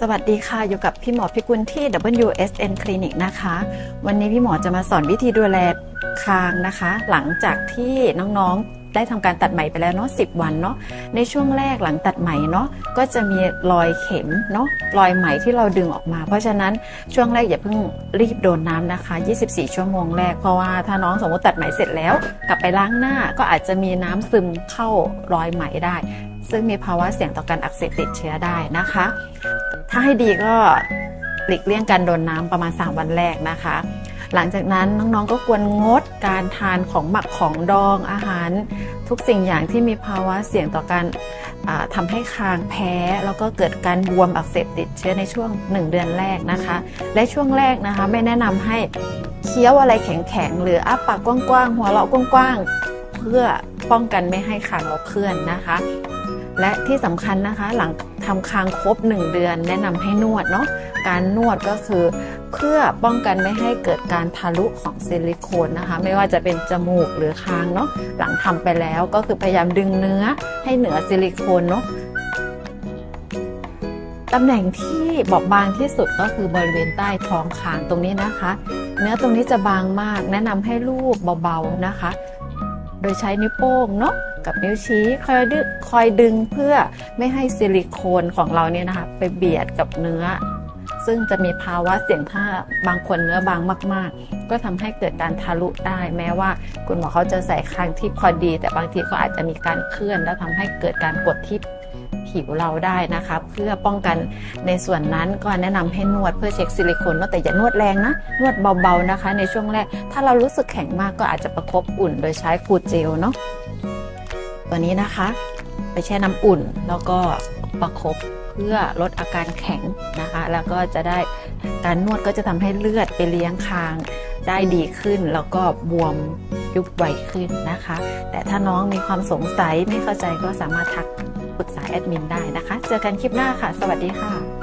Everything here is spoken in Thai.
สวัสดีค่ะ อยู่กับพี่หมอพิกุลที่ WSN Clinic นะคะ วันนี้พี่หมอจะมาสอนวิธีดูแลคางนะคะ หลังจากที่น้องๆได้ทำการตัดไหมไปแล้วเนาะ10 วันเนาะในช่วงแรกหลังตัดไหมเนาะก็จะมีรอยเข็มเนาะรอยไหมที่เราดึงออกมา เพราะฉะนั้นช่วงแรกอย่าเพิ่งรีบโดนน้ำนะคะ 24 ชั่วโมงแรกเพราะว่าถ้าน้องสมมติตัดไหมเสร็จแล้ว กลับไปล้างหน้าก็อาจจะมีน้ำซึมเข้ารอยไหมได้ ซึ่งมีภาวะเสี่ยงต่อการอักเสบติดเชื้อได้นะคะ ถ้าให้ดีก็หลีกเลี่ยงการโดนน้ำประมาณ 3 วันแรกนะคะ หลังจากนั้นน้องๆก็ควรงดการทานของหมักของดองอาหาร ทุกสิ่งอย่างที่มีภาวะเสี่ยงต่อการอ่าทำให้คางแพ้ แล้วก็เกิดการบวมอักเสบติดเชื้อในช่วง 1 เดือนแรกนะคะ และช่วงแรกนะคะไม่แนะนำให้เคี้ยวอะไรแข็งๆหรืออ้าปากกว้างๆหัวเราะกว้างๆเพื่อป้องกันไม่ให้คางเราเคลื่อนนะคะ และที่สำคัญนะคะหลังทำคางครบ 1 เดือน แนะนำให้นวดเนาะการนวดก็คือ เพื่อป้องกันไม่ให้เกิดการทะลุของซิลิโคนนะคะ ไม่ว่าจะเป็นจมูกหรือคางเนาะหลังทำไปแล้วก็คือพยายามดึงเนื้อให้เหนือซิลิโคนเนาะตำแหน่งที่บอบบางที่สุดก็คือบริเวณใต้ท้องคางตรงนี้นะคะ เนื้อตรงนี้จะบางมาก แนะนำให้ลูบเบาๆนะคะ โดยใช้นิ้วโป้งเนาะ กับนิ้วชี้คอยดึคอยดึงเพื่อไม่ให้ซิลิโคนของเราเนี่ยนะคะไปเบียดกับเนื้อ ซึ่งจะมีภาวะเสี่ยงถ้าบางคนเนื้อบางมาก ๆ ก็ทำให้เกิดการทะลุได้ แม้ว่าคุณหมอเขาจะใส่คางที่พอดี แต่บางทีก็อาจจะมีการเคลื่อน แล้วทำให้เกิดการกดที่ผิวเราได้นะคะเพื่อป้องกันในส่วนนั้นก็แนะนำให้นวดเพื่อเช็คซิลิโคนเนอะแต่อย่านวดแรงนะ นวดเบาๆนะคะ ในช่วงแรก ถ้าเรารู้สึกแข็งมากก็อาจจะประคบอุ่นโดยใช้คูลเจลเนาะ ตัวนี้นะคะ ไปแช่น้ำอุ่นแล้วก็ประคบเพื่อลดอาการแข็งนะคะ แล้วก็จะได้การนวดก็จะทำให้เลือดไปเลี้ยงคางได้ดีขึ้น แล้วก็บวมยุบไวขึ้นนะคะ แต่ถ้าน้องมีความสงสัยไม่เข้าใจก็สามารถทักปรึกษาแอดมินได้นะคะ เจอกันคลิปหน้าค่ะ สวัสดีค่ะ